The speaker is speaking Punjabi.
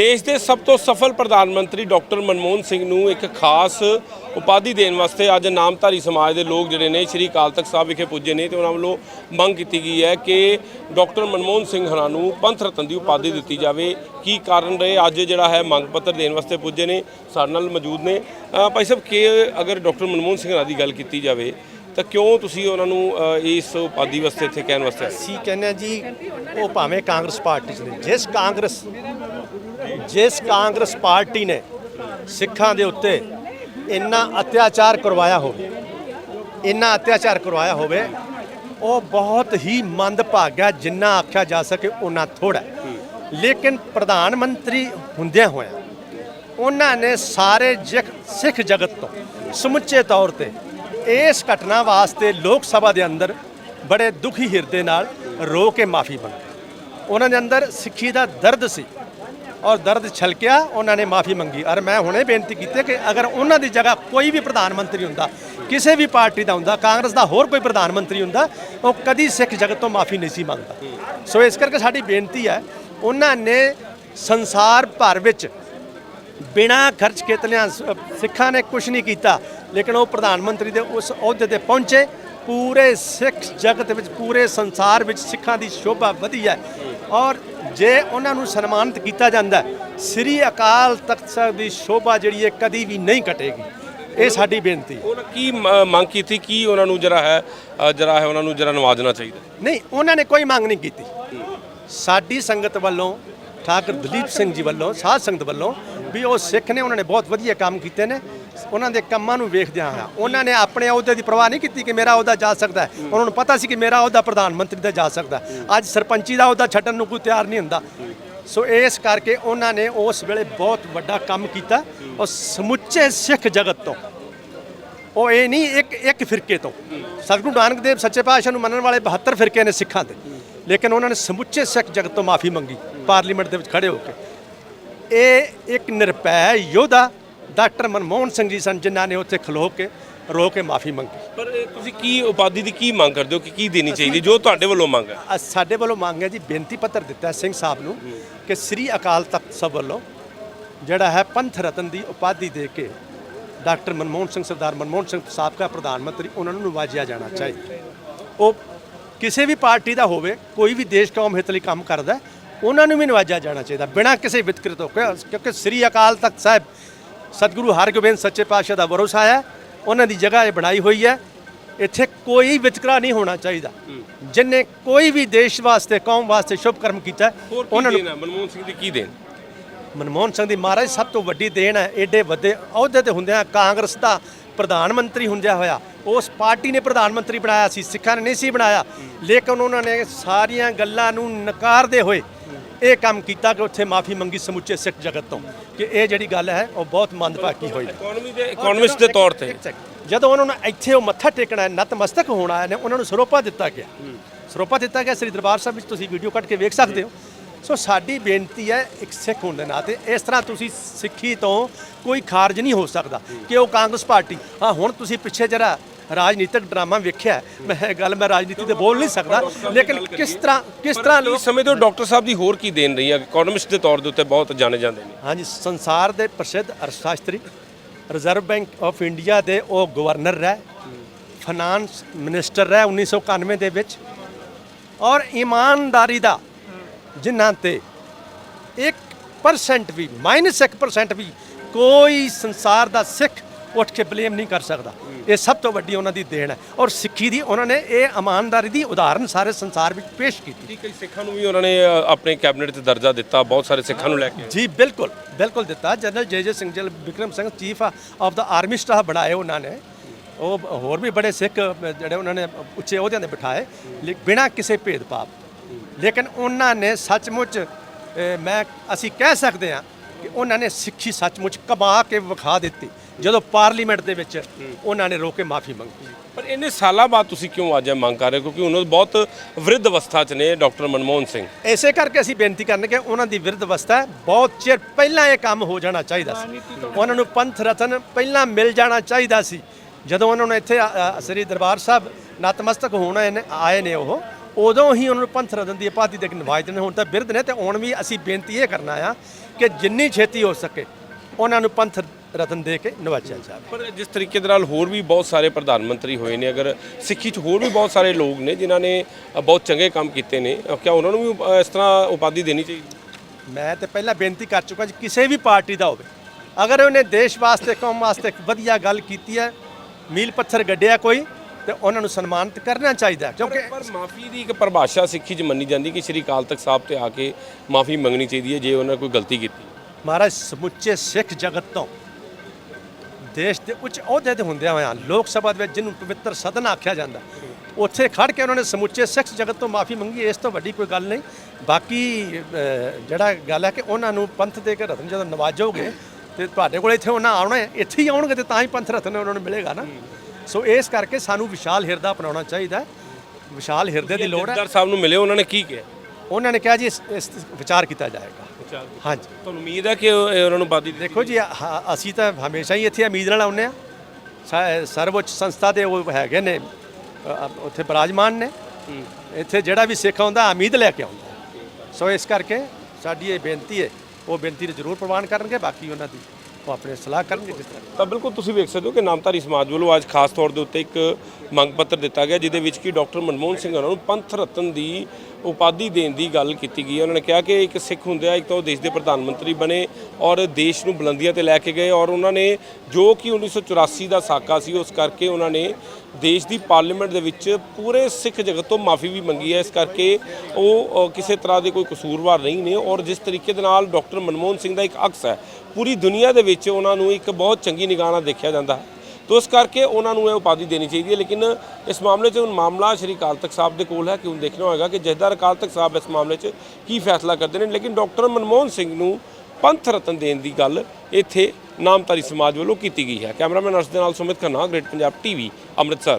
ਦੇਸ਼ ਦੇ ਸਭ ਤੋਂ ਸਫਲ ਪ੍ਰਧਾਨ ਮੰਤਰੀ ਡਾਕਟਰ ਮਨਮੋਹਨ ਸਿੰਘ ਨੂੰ ਇੱਕ ਖਾਸ ਉਪਾਧੀ ਦੇਣ ਵਾਸਤੇ ਅੱਜ ਨਾਮਧਾਰੀ ਸਮਾਜ ਦੇ ਲੋਕ ਜਿਹੜੇ ਨੇ ਸ੍ਰੀ ਅਕਾਲ ਤਖਤ ਸਾਹਿਬ ਵਿਖੇ ਪੁੱਜੇ ਨੇ ਤੇ ਉਹਨਾਂ ਵੱਲੋਂ ਮੰਗ ਕੀਤੀ ਗਈ ਹੈ ਕਿ ਡਾਕਟਰ ਮਨਮੋਹਨ ਸਿੰਘ ਹਰਾ ਨੂੰ ਪੰਥ ਰਤਨ ਦੀ ਉਪਾਧੀ ਦਿੱਤੀ ਜਾਵੇ। ਕੀ ਕਾਰਨ ਰਹੇ? ਅੱਜ ਜਿਹੜਾ ਹੈ ਮੰਗ ਪੱਤਰ ਦੇਣ ਵਾਸਤੇ ਪੁੱਜੇ ਨੇ, ਸਾਡੇ ਨਾਲ ਮੌਜੂਦ ਨੇ। ਭਾਈ ਸਾਹਿਬ, ਕਿ ਅਗਰ ਡਾਕਟਰ ਮਨਮੋਹਨ ਸਿੰਘ ਹਰਾਂ ਦੀ ਗੱਲ ਕੀਤੀ ਜਾਵੇ ਤਾਂ ਕਿਉਂ ਤੁਸੀਂ ਉਹਨਾਂ ਨੂੰ ਇਸ ਉਪਾਧੀ ਵਾਸਤੇ ਇੱਥੇ ਕਹਿਣ ਵਾਸਤੇ ਅਸੀਂ ਕਹਿੰਦੇ ਹਾਂ ਜੀ, ਉਹ ਭਾਵੇਂ ਕਾਂਗਰਸ ਪਾਰਟੀ 'ਚ ਨੇ, ਜਿਸ ਕਾਂਗਰਸ ਜਿਸ ਕਾਂਗਰਸ ਪਾਰਟੀ ਨੇ ਸਿੱਖਾਂ ਦੇ ਉੱਤੇ ਇੰਨਾ ਅਤਿਆਚਾਰ ਕਰਵਾਇਆ ਹੋਵੇ, ਇੰਨਾ ਅਤਿਆਚਾਰ ਕਰਵਾਇਆ ਹੋਵੇ, ਉਹ ਬਹੁਤ ਹੀ ਮੰਦਭਾਗਾ ਜਿੰਨਾ ਆਖਿਆ ਜਾ ਸਕੇ ਉਹਨਾਂ ਥੋੜਾ ਲੇਕਿਨ ਪ੍ਰਧਾਨ ਮੰਤਰੀ ਹੁੰਦਿਆਂ ਹੋਇਆਂ, ਉਹਨਾਂ ਨੇ ਸਾਰੇ ਜਿਖ- ਸਿੱਖ ਜਗਤ ਤੋਂ ਸਮੁੱਚੇ ਤੌਰ ਤੇ ਇਸ ਘਟਨਾ ਵਾਸਤੇ ਲੋਕ ਸਭਾ ਦੇ ਅੰਦਰ ਬੜੇ ਦੁਖੀ ਹਿਰਦੇ ਨਾਲ ਰੋ ਕੇ ਮਾਫੀ ਮੰਗੀ ਉਹਨਾਂ ਦੇ ਅੰਦਰ ਸਿੱਖੀ ਦਾ ਦਰਦ ਸੀ ਔਰ ਦਰਦ ਛਲਕਿਆ, ਉਹਨਾਂ ਨੇ ਮਾਫੀ ਮੰਗੀ। ਔਰ ਮੈਂ ਹੁਣੇ ਬੇਨਤੀ ਕੀਤੀ ਕਿ ਅਗਰ ਉਹਨਾਂ ਦੀ ਜਗ੍ਹਾ ਕੋਈ ਵੀ ਪ੍ਰਧਾਨ ਮੰਤਰੀ ਹੁੰਦਾ, ਕਿਸੇ ਵੀ ਪਾਰਟੀ ਦਾ ਹੁੰਦਾ, ਕਾਂਗਰਸ ਦਾ ਹੋਰ ਕੋਈ ਪ੍ਰਧਾਨ ਮੰਤਰੀ ਹੁੰਦਾ, ਉਹ ਕਦੀ ਸਿੱਖ ਜਗਤ ਤੋਂ ਮਾਫੀ ਨਹੀਂ ਸੀ ਮੰਗਦਾ। ਸੋ ਇਸ ਕਰਕੇ ਸਾਡੀ ਬੇਨਤੀ ਹੈ, ਉਹਨਾਂ ਨੇ ਸੰਸਾਰ ਭਰ ਵਿੱਚ ਬਿਨਾਂ ਖਰਚ ਕੀਤਿਆਂ ਸਿੱਖਾਂ ਨੇ ਕੁਝ ਨਹੀਂ ਕੀਤਾ। ਲੇਕਿਨ ਉਹ ਪ੍ਰਧਾਨ ਮੰਤਰੀ ਦੇ ਉਸ ਅਹੁਦੇ ਤੇ ਪਹੁੰਚੇ। ਪੂਰੇ ਸਿੱਖ ਜਗਤ ਵਿੱਚ ਪੂਰੇ ਸੰਸਾਰ ਵਿੱਚ ਸਿੱਖਾਂ ਦੀ ਸ਼ੋਭਾ ਵਧੀ ਹੈ। ਔਰ ਜੇ ਉਹਨਾਂ ਨੂੰ ਸਨਮਾਨਿਤ ਕੀਤਾ ਜਾਂਦਾ ਸ੍ਰੀ ਅਕਾਲ ਤਖਤ ਸਾਹਿਬ ਦੀ ਸ਼ੋਭਾ ਜਿਹੜੀ ਹੈ ਕਦੀ ਵੀ ਨਹੀਂ ਘਟੇਗੀ। ਇਹ ਸਾਡੀ ਬੇਨਤੀ ਉਹਨਾਂ ਕੀ ਮੰਗ ਕੀਤੀ? ਕੀ ਉਹਨਾਂ ਨੂੰ ਜਰਾ ਹੈ ਜਰਾ ਹੈ ਉਹਨਾਂ ਨੂੰ ਜਰਾ ਨਵਾਜਣਾ ਚਾਹੀਦਾ? ਨਹੀਂ ਉਹਨਾਂ ਨੇ ਕੋਈ ਮੰਗ ਨਹੀਂ ਕੀਤੀ। ਸਾਡੀ ਸੰਗਤ ਵੱਲੋਂ ਠਾਕੁਰ ਦਲੀਪ ਸਿੰਘ ਜੀ ਵੱਲੋਂ ਸਾਧ ਸੰਗਤ ਵੱਲੋਂ ਵੀ ਉਹ ਸਿੱਖ ਨੇ ਉਹਨਾਂ ਨੇ ਬਹੁਤ ਵਧੀਆ ਕੰਮ ਕੀਤੇ ਨੇ। ਉਹਨਾਂ ਦੇ ਕੰਮਾਂ ਨੂੰ ਵੇਖਦਿਆਂ ਹੋਇਆ ਉਹਨਾਂ ਨੇ ਆਪਣੇ ਅਹੁਦੇ ਦੀ ਪਰਵਾਹ ਨਹੀਂ ਕੀਤੀ ਕਿ ਮੇਰਾ ਅਹੁਦਾ ਜਾ ਸਕਦਾ ਹੈ। ਉਹਨਾਂ ਨੂੰ ਪਤਾ ਸੀ ਕਿ ਮੇਰਾ ਅਹੁਦਾ ਪ੍ਰਧਾਨ ਮੰਤਰੀ ਦਾ ਜਾ ਸਕਦਾ ਅੱਜ ਸਰਪੰਚੀ ਦਾ ਅਹੁਦਾ ਛੱਡਣ ਨੂੰ ਕੋਈ ਤਿਆਰ ਨਹੀਂ ਹੁੰਦਾ। ਸੋ ਇਸ ਕਰਕੇ ਉਹਨਾਂ ਨੇ ਉਸ ਵੇਲੇ ਬਹੁਤ ਵੱਡਾ ਕੰਮ ਕੀਤਾ। ਉਹ ਸਮੁੱਚੇ ਸਿੱਖ ਜਗਤ ਤੋਂ। ਉਹ ਇਹ ਨਹੀਂ, ਇੱਕ ਇੱਕ ਫਿਰਕੇ ਤੋਂ। ਸਤਿਗੁਰੂ ਨਾਨਕ ਦੇਵ ਸੱਚੇ ਪਾਤਸ਼ਾਹ ਨੂੰ ਮੰਨਣ ਵਾਲੇ 72 ਫਿਰਕੇ ਨੇ ਸਿੱਖਾਂ ਦੇ। ਲੇਕਿਨ ਉਹਨਾਂ ਨੇ ਸਮੁੱਚੇ ਸਿੱਖ ਜਗਤ ਤੋਂ ਮਾਫੀ ਮੰਗੀ। ਪਾਰਲੀਮੈਂਟ ਦੇ ਵਿੱਚ ਖੜੇ ਹੋ ਕੇ। ਇਹ ਇੱਕ ਨਿਰਪੈ ਯੋਧਾ ਡਾਕਟਰ ਮਨਮੋਹਨ ਸਿੰਘ ਜੀ ਸਨ ਜਿਨ੍ਹਾਂ ਨੇ ਉੱਥੇ ਖਲੋ ਕੇ ਰੋ ਕੇ ਮਾਫੀ ਮੰਗੀ। ਪਰ ਇਹ ਤੁਸੀਂ ਕੀ ਉਪਾਧੀ ਦੀ ਕੀ ਮੰਗ ਕਰਦੇ ਹੋ ਕਿ ਕੀ ਦੇਣੀ ਚਾਹੀਦੀ ਜੋ ਤੁਹਾਡੇ ਵੱਲੋਂ ਮੰਗ ਹੈ। ਅੱਜ ਸਾਡੇ ਵੱਲੋਂ ਮੰਗ ਹੈ ਜੀ ਬੇਨਤੀ ਪੱਤਰ ਦਿੱਤਾ ਹੈ ਸਿੰਘ ਸਾਹਿਬ ਨੂੰ ਕਿ ਸ੍ਰੀ ਅਕਾਲ ਤਖਤ ਸਾਹਿਬ ਵੱਲੋਂ ਜਿਹੜਾ ਹੈ ਪੰਥ ਰਤਨ ਦੀ ਉਪਾਧੀ ਦੇ ਕੇ ਡਾਕਟਰ ਮਨਮੋਹਨ ਸਿੰਘ ਸਰਦਾਰ ਮਨਮੋਹਨ ਸਿੰਘ ਸਾਬਕਾ ਪ੍ਰਧਾਨ ਮੰਤਰੀ ਉਹਨਾਂ ਨੂੰ ਨਵਾਜਿਆ ਜਾਣਾ ਚਾਹੀਦਾ ਉਹ ਕਿਸੇ ਵੀ ਪਾਰਟੀ ਦਾ ਹੋਵੇ ਕੋਈ ਵੀ ਦੇਸ਼ ਕੌਮ ਹਿੱਤ ਲਈ ਕੰਮ ਕਰਦਾ ਹੈ, ਉਹਨਾਂ ਨੂੰ ਵੀ ਨਵਾਜਿਆ ਜਾਣਾ ਚਾਹੀਦਾ ਬਿਨਾਂ ਕਿਸੇ ਵਿਤਕਰੇ ਤੋਂ ਕਿਉਂ- ਕਿਉਂਕਿ ਸ੍ਰੀ ਅਕਾਲ ਤਖਤ ਸਾਹਿਬ ਸਤਿਗੁਰੂ ਹਰਗੋਬਿੰਦ ਸੱਚੇ ਪਾਤਸ਼ਾਹ ਦਾ ਵਰੋਸਾ ਹੈ ਉਹਨਾਂ ਦੀ ਜਗ੍ਹਾ ਇਹ ਬਣਾਈ ਹੋਈ ਹੈ। ਇੱਥੇ ਕੋਈ ਵਿਤਕਰਾ ਨਹੀਂ ਹੋਣਾ ਚਾਹੀਦਾ। ਜਿਨਨੇ ਕੋਈ ਵੀ ਦੇਸ਼ ਵਾਸਤੇ ਕੌਮ ਵਾਸਤੇ ਸ਼ੁਭ ਕਰਮ ਕੀਤਾ ਉਹਨਾਂ ਨੂੰ ਮਨਮੋਹਨ ਸਿੰਘ ਦੀ ਕੀ ਦੇਣ? ਮਨਮੋਹਨ ਸਿੰਘ ਦੀ ਮਹਾਰਾਜ ਸਭ ਤੋਂ ਵੱਡੀ ਦੇਣ ਹੈ। ਏਡੇ ਵੱਡੇ ਅਹੁਦੇ ਤੇ ਹੁੰਦਿਆਂ ਕਾਂਗਰਸ ਦਾ ਪ੍ਰਧਾਨ ਮੰਤਰੀ ਹੁੰਦਿਆਂ ਹੋਇਆ। ਉਸ ਪਾਰਟੀ ਨੇ ਪ੍ਰਧਾਨ ਮੰਤਰੀ ਬਣਾਇਆ ਸੀ ਸਿੱਖਾਂ ਨੇ ਨਹੀਂ ਸੀ ਬਣਾਇਆ। ਲੇਕਿਨ ਉਹਨਾਂ ਨੇ ਸਾਰੀਆਂ ਗੱਲਾਂ ਨੂੰ ਨਕਾਰਦੇ ਹੋਏ ਇਹ ਕੰਮ ਕੀਤਾ ਕਿ ਉੱਥੇ ਮਾਫੀ ਮੰਗੀ ਸਮੁੱਚੇ ਸਿੱਖ ਜਗਤ ਤੋਂ। ਕਿ ਇਹ ਜਿਹੜੀ ਗੱਲ ਹੈ ਉਹ ਬਹੁਤ ਮੰਦਭਾਗੀ ਹੋਈ ਇਕਨੋਮੀ ਦੇ ਇਕਨੋਮਿਸਟ ਦੇ ਤੌਰ ਤੇ। ਜਦੋਂ ਉਹਨਾਂ ਨੂੰ ਇੱਥੇ ਉਹ ਮੱਥਾ ਟੇਕਣਾ ਹੈ ਨਤਮਸਤਕ ਹੋਣਾ ਹੈ ਉਹਨਾਂ ਨੂੰ ਸਰੋਪਾ ਦਿੱਤਾ ਗਿਆ। ਸਰੋਪਾ ਦਿੱਤਾ ਗਿਆ ਸ੍ਰੀ ਦਰਬਾਰ ਸਾਹਿਬ ਵਿੱਚ ਤੁਸੀਂ ਵੀਡੀਓ ਕੱਢ ਕੇ ਵੇਖ ਸਕਦੇ ਹੋ। ਸੋ ਸਾਡੀ ਬੇਨਤੀ ਹੈ ਇੱਕ ਸਿੱਖ ਹੋਣ ਦੇ ਨਾਤੇ ਇਸ ਤਰ੍ਹਾਂ ਤੁਸੀਂ ਸਿੱਖੀ ਤੋਂ ਕੋਈ ਖਾਰਜ ਨਹੀਂ ਹੋ ਸਕਦਾ ਕਿ ਉਹ ਕਾਂਗਰਸ ਪਾਰਟੀ ਹਾਂ ਹੁਣ ਤੁਸੀਂ ਪਿੱਛੇ ਜਰਾ ਰਾਜਨੀਤਿਕ ਡਰਾਮਾ ਵੇਖਿਆ। ਮੈਂ ਇਹ ਗੱਲ ਮੈਂ ਰਾਜਨੀਤੀ ਤੇ ਬੋਲ ਨਹੀਂ ਸਕਦਾ ਲੇਕਿਨ ਕਿਸ ਤਰ੍ਹਾਂ ਕਿਸ ਤਰ੍ਹਾਂ ਲੋਕ ਇਸ ਸਮੇਂ ਤੋਂ ਡਾਕਟਰ ਸਾਹਿਬ ਦੀ ਹੋਰ ਕੀ ਦੇਣ ਰਹੀ ਹੈ? ਇਕਨੋਮਿਸਟ ਦੇ ਤੌਰ ਦੇ ਉੱਤੇ ਬਹੁਤ ਜਾਣੇ ਜਾਂਦੇ ਨੇ। ਹਾਂਜੀ ਸੰਸਾਰ ਦੇ ਪ੍ਰਸਿੱਧ ਅਰਥਸ਼ਾਸਤਰੀ ਰਿਜ਼ਰਵ ਬੈਂਕ ਆਫ ਇੰਡੀਆ ਦੇ ਉਹ ਗਵਰਨਰ ਰਹਿ ਫਾਈਨਾਂਸ ਮਿਨਿਸਟਰ ਰਹਿ 1991 ਦੇ ਵਿੱਚ। ਔਰ ਇਮਾਨਦਾਰੀ ਦਾ ਜਿਨ੍ਹਾਂ ਤੇ 1% ਵੀ -1% ਵੀ ਕੋਈ ਸੰਸਾਰ ਦਾ ਸਿੱਖ ਉੱਠ ਕੇ ਬਲੇਮ ਨਹੀਂ ਕਰ ਸਕਦਾ। ਇਹ ਸਭ ਤੋਂ ਵੱਡੀ ਉਹਨਾਂ ਦੀ ਦੇਣ ਹੈ। ਔਰ ਸਿੱਖੀ ਦੀ ਉਹਨਾਂ ਨੇ ਇਹ ਇਮਾਨਦਾਰੀ ਦੀ ਉਦਾਹਰਨ ਸਾਰੇ ਸੰਸਾਰ ਵਿੱਚ ਪੇਸ਼ ਕੀਤੀ। ਕਈ ਸਿੱਖਾਂ ਨੂੰ ਵੀ ਉਹਨਾਂ ਨੇ ਆਪਣੇ ਕੈਬਨਿਟ ਤੇ ਦਰਜਾ ਦਿੱਤਾ ਬਹੁਤ ਸਾਰੇ ਸਿੱਖਾਂ ਨੂੰ ਲੈ ਕੇ। ਜੀ ਬਿਲਕੁਲ ਬਿਲਕੁਲ ਦਿੱਤਾ। ਜਨਰਲ ਜੇ ਜੇ ਸਿੰਘ ਜਲ Vikram Singh chief of the army staff ਬਣਾਏ ਉਹਨਾਂ ਨੇ। ਉਹ ਹੋਰ ਵੀ ਬੜੇ ਸਿੱਖ ਜਿਹੜੇ ਉਹਨਾਂ ਨੇ ਉੱਚੇ ਅਹੁਦਿਆਂ ਤੇ ਬਿਠਾਏ ਬਿਨਾਂ ਕਿਸੇ ਭੇਦਭਾਵ। ਲੇਕਿਨ ਉਹਨਾਂ ਨੇ ਸੱਚਮੁੱਚ ਮੈਂ ਅਸੀਂ ਕਹਿ ਸਕਦੇ ਹਾਂ ਕਿ ਉਹਨਾਂ ਨੇ ਸਿੱਖੀ ਸੱਚਮੁੱਚ ਕਮਾ ਕੇ ਵਿਖਾ ਦਿੱਤੀ। ਜਦੋਂ ਪਾਰਲੀਮੈਂਟ ਦੇ ਵਿੱਚ ਉਹਨਾਂ ਨੇ ਰੋ ਕੇ ਮਾਫੀ ਮੰਗੀ। ਪਰ ਇੰਨੇ ਸਾਲਾਂ ਬਾਅਦ ਤੁਸੀਂ ਕਿਉਂ ਅੱਜ ਮੰਗ ਕਰ ਰਹੇ ਕਿਉਂਕਿ ਉਹਨਾਂ ਬਹੁਤ ਵਿਰਧ ਅਵਸਥਾ 'ਚ ਨੇ ਡਾਕਟਰ ਮਨਮੋਹਨ ਸਿੰਘ। ਇਸੇ ਕਰਕੇ ਅਸੀਂ ਬੇਨਤੀ ਕਰਨ ਕਿ ਉਹਨਾਂ ਦੀ ਵਿਰਧ ਅਵਸਥਾ ਬਹੁਤ ਚਿਰ ਪਹਿਲਾਂ ਇਹ ਕੰਮ ਹੋ ਜਾਣਾ ਚਾਹੀਦਾ ਸੀ। ਉਹਨਾਂ ਨੂੰ ਪੰਥ ਰਤਨ ਪਹਿਲਾਂ ਮਿਲ ਜਾਣਾ ਚਾਹੀਦਾ ਸੀ। ਜਦੋਂ ਉਹਨਾਂ ਨੂੰ ਇੱਥੇ ਸ੍ਰੀ ਦਰਬਾਰ ਸਾਹਿਬ ਨਤਮਸਤਕ ਹੋਣਾ ਨੇ ਆਏ ਨੇ ਉਹ ਉਦੋਂ ਹੀ ਉਹਨਾਂ ਨੂੰ ਪੰਥ ਰਤਨ ਦੀ ਉਪਾਧੀ ਦੇ ਕੇ ਨਿਵਾਜ ਦੇਣੇ ਹੁਣ ਤਾਂ ਬਿਰਧ ਨੇ ਤੇ ਹੁਣ ਵੀ ਅਸੀਂ ਬੇਨਤੀ ਇਹ ਕਰਨਾ ਆ ਕਿ ਜਿੰਨੀ ਛੇਤੀ ਹੋ ਸਕੇ ਉਹਨਾਂ ਨੂੰ ਪੰਥ ਰਤਨ ਦੇ ਕੇ ਨਵਾਜਿਆ ਜਾਵੇ। ਪਰ ਜਿਸ ਤਰੀਕੇ ਦੇ ਨਾਲ ਹੋਰ ਵੀ ਬਹੁਤ ਸਾਰੇ ਪ੍ਰਧਾਨ ਮੰਤਰੀ ਹੋਏ ਨੇ ਅਗਰ ਸਿੱਖੀ 'ਚ ਹੋਰ ਵੀ ਬਹੁਤ ਸਾਰੇ ਲੋਕ ਨੇ ਜਿਨ੍ਹਾਂ ਨੇ ਬਹੁਤ ਚੰਗੇ ਕੰਮ ਕੀਤੇ ਨੇ ਕਿਆ ਉਹਨਾਂ ਨੂੰ ਵੀ ਇਸ ਤਰ੍ਹਾਂ ਉਪਾਧੀ ਦੇਣੀ ਚਾਹੀਦੀ? ਮੈਂ ਤੇ ਪਹਿਲਾਂ ਬੇਨਤੀ ਕਰ ਚੁੱਕਾ ਜੀ ਕਿਸੇ ਵੀ ਪਾਰਟੀ ਦਾ ਹੋਵੇ ਅਗਰ ਉਹਨੇ ਦੇਸ਼ ਵਾਸਤੇ ਕੌਮ ਵਾਸਤੇ ਇੱਕ ਵਧੀਆ ਗੱਲ ਕੀਤੀ ਹੈ ਮੀਲ ਪੱਥਰ ਗੱਡਿਆ ਕੋਈ ਤੇ ਉਹਨਾਂ ਨੂੰ ਸਨਮਾਨਿਤ ਕਰਨਾ ਚਾਹੀਦਾ ਕਿਉਂਕਿ ਪਰ ਮਾਫੀ ਦੀ ਇੱਕ ਪਰਿਭਾਸ਼ਾ ਸਿੱਖੀ 'ਚ ਮੰਨੀ ਜਾਂਦੀ ਕਿ ਸ਼੍ਰੀ ਅਕਾਲ ਤਖਤ ਸਾਹਿਬ ਤੇ ਆ ਕੇ ਮਾਫੀ ਮੰਗਣੀ ਚਾਹੀਦੀ ਹੈ ਜੇ ਉਹਨਾਂ ਨੇ ਕੋਈ ਗਲਤੀ ਕੀਤੀ। ਮਹਾਰਾਜ ਸਮੁੱਚੇ ਸਿੱਖ ਜਗਤ ਤੋਂ ਦੇਸ਼ ਦੇ ਉੱਚ ਅਹੁਦੇ ਤੇ ਹੁੰਦਿਆਂ ਹੋਇਆਂ ਲੋਕ ਸਭਾ ਦੇ ਵਿੱਚ ਜਿਹਨੂੰ ਪਵਿੱਤਰ ਸਦਨ ਆਖਿਆ ਜਾਂਦਾ ਉੱਥੇ ਖੜ ਕੇ ਉਹਨਾਂ ਨੇ ਸਮੁੱਚੇ ਸਿੱਖ ਜਗਤ ਤੋਂ ਮਾਫੀ ਮੰਗੀ ਇਸ ਤੋਂ ਵੱਡੀ ਕੋਈ ਗੱਲ ਨਹੀਂ। ਬਾਕੀ ਜਿਹੜਾ ਗੱਲ ਹੈ ਕਿ ਉਹਨਾਂ ਨੂੰ ਪੰਥ ਦੇ ਕੇ ਰਤਨ ਜਦੋਂ ਨਵਾਜੋਗੇ ਤੇ ਤੁਹਾਡੇ ਕੋਲ ਇੱਥੇ ਉਹਨਾਂ ਆਉਣਾ ਇੱਥੇ ਹੀ ਆਉਣਗੇ ਤੇ ਤਾਂ ਹੀ ਪੰਥ ਰਤਨ ਉਹਨਾਂ ਨੂੰ ਮਿਲੇਗਾ ਨਾ। ਸੋ ਇਸ ਕਰਕੇ ਸਾਨੂੰ ਵਿਸ਼ਾਲ ਹਿਰਦਾ ਅਪਣਾਉਣਾ ਚਾਹੀਦਾ। ਵਿਸ਼ਾਲ ਹਿਰਦੇ ਦੀ ਲੋੜ ਹੈ। ਜਥੇਦਾਰ ਸਾਹਿਬ ਨੂੰ ਮਿਲੇ ਉਹਨਾਂ ਨੇ ਕੀ ਕਿਹਾ? ਉਹਨਾਂ ਨੇ ਕਿਹਾ ਜੀ ਇਸ ਇਸ ਤੇ ਵਿਚਾਰ ਕੀਤਾ ਜਾਏਗਾ। ਹਾਂਜੀ। ਤੁਹਾਨੂੰ ਉਮੀਦ ਹੈ ਕਿ ਉਹ- ਇਹ ਉਹਨਾਂ ਨੂੰ ਦਿੱਤੀ ਦੇਖੋ ਜੀ ਹ- ਅਸੀਂ ਤਾਂ ਹਮੇਸ਼ਾ ਹੀ ਇੱਥੇ ਉਮੀਦ ਨਾਲ ਆਉਂਦੇ ਆ ਸਰਵਉੱਚ ਸੰਸਥਾ ਦੇ ਉਹ ਹੈਗੇ ਨੇ ਅ, ਉੱਥੇ ਬਰਾਜਮਾਨ ਨੇ। ਇੱਥੇ ਜਿਹੜਾ ਵੀ ਸਿੱਖ ਆਉਂਦਾ ਉਮੀਦ ਲੈ ਕੇ ਆਉਂਦਾ। ਸੋ ਇਸ ਕਰਕੇ ਸਾਡੀ ਇਹ ਬੇਨਤੀ ਹੈ ਉਹ ਬੇਨਤੀ ਨੂੰ ਜ਼ਰੂਰ ਪ੍ਰਵਾਨ ਕਰਨਗੇ ਬਾਕੀ ਉਹਨਾਂ ਦੀ ਉਹ ਆਪਣੇ ਸਲਾਹ ਕਰਨਗੇ ਜਿਸ ਤਰ੍ਹਾਂ। ਤਾਂ ਬਿਲਕੁਲ ਤੁਸੀਂ ਵੇਖ ਸਕਦੇ ਹੋ ਕਿ ਨਾਮਧਾਰੀ ਸਮਾਜ ਵੱਲੋਂ ਅੱਜ ਖਾਸ ਤੌਰ ਦੇ ਉੱਤੇ ਇੱਕ ਮੰਗ ਪੱਤਰ ਦਿੱਤਾ ਗਿਆ, ਜਿਹਦੇ ਵਿੱਚ ਕਿ ਡਾਕਟਰ ਮਨਮੋਹਨ ਸਿੰਘ ਉਹਨਾਂ ਨੂੰ ਪੰਥ ਰਤਨ ਦੀ ਉਪਾਧੀ ਦੇਣ ਦੀ ਗੱਲ ਕੀਤੀ ਗਈ ਹੈ। ਉਹਨਾਂ ਨੇ ਕਿਹਾ ਕਿ ਇੱਕ ਸਿੱਖ ਹੁੰਦਿਆਂ ਇੱਕ ਤਾਂ ਉਹ ਦੇਸ਼ ਦੇ ਪ੍ਰਧਾਨ ਮੰਤਰੀ ਬਣੇ ਔਰ ਦੇਸ਼ ਨੂੰ ਬੁਲੰਦੀਆਂ ਤੇ ਲੈ ਕੇ ਗਏ ਔਰ ਉਹਨਾਂ ਨੇ ਜੋ ਕਿ 1984 ਦਾ ਸਾਕਾ ਸੀ, ਉਸ ਕਰਕੇ ਉਹਨਾਂ ਨੇ ਦੇਸ਼ ਦੀ ਪਾਰਲੀਮੈਂਟ ਦੇ ਵਿੱਚ ਪੂਰੇ ਸਿੱਖ ਜਗਤ ਤੋਂ ਮਾਫੀ ਵੀ ਮੰਗੀ ਹੈ। ਇਸ ਕਰਕੇ ਉਹ ਕਿਸੇ ਤਰ੍ਹਾਂ ਦੇ ਕੋਈ ਕਸੂਰਵਾਰ ਨਹੀਂ ਨੇ ਔਰ ਜਿਸ ਤਰੀਕੇ ਦੇ ਨਾਲ ਡਾਕਟਰ ਮਨਮੋਹਨ ਸਿੰਘ ਦਾ ਇੱਕ ਅਕਸ ਹੈ, ਪੂਰੀ ਦੁਨੀਆ ਦੇ ਵਿੱਚ ਉਹਨਾਂ ਨੂੰ ਇੱਕ ਬਹੁਤ ਚੰਗੀ ਨਿਗਾਹ ਨਾਲ ਦੇਖਿਆ ਜਾਂਦਾ। ਹੈ ਤੋ ਇਸ ਕਰਕੇ ਉਹਨਾਂ ਨੂੰ ਇਹ ਉਪਾਧੀ ਦੇਣੀ ਚਾਹੀਦੀ ਹੈ। ਲੇਕਿਨ ਇਸ ਮਾਮਲੇ 'ਚ ਹੁਣ ਮਾਮਲਾ ਸ਼੍ਰੀ ਅਕਾਲ ਤਖਤ ਸਾਹਿਬ ਦੇ ਕੋਲ ਹੈ ਕਿ ਹੁਣ ਦੇਖਣਾ ਹੋਏਗਾ ਕਿ ਜਥੇਦਾਰ ਅਕਾਲ ਤਖਤ ਸਾਹਿਬ ਇਸ ਮਾਮਲੇ 'ਚ ਕੀ ਫੈਸਲਾ ਕਰਦੇ ਨੇ। ਲੇਕਿਨ ਡਾਕਟਰ ਮਨਮੋਹਨ ਸਿੰਘ ਨੂੰ ਪੰਥ ਰਤਨ ਦੇਣ ਦੀ ਗੱਲ ਇੱਥੇ ਨਾਮਧਾਰੀ ਸਮਾਜ ਵੱਲੋਂ ਕੀਤੀ ਗਈ ਹੈ। ਕੈਮਰਾਮੈਨ ਅਰਸ਼ ਦੇ ਨਾਲ ਸੁਮਿਤ ਖੰਨਾ, ਗ੍ਰੇਟ ਪੰਜਾਬ ਟੀਵੀ, ਅੰਮ੍ਰਿਤਸਰ।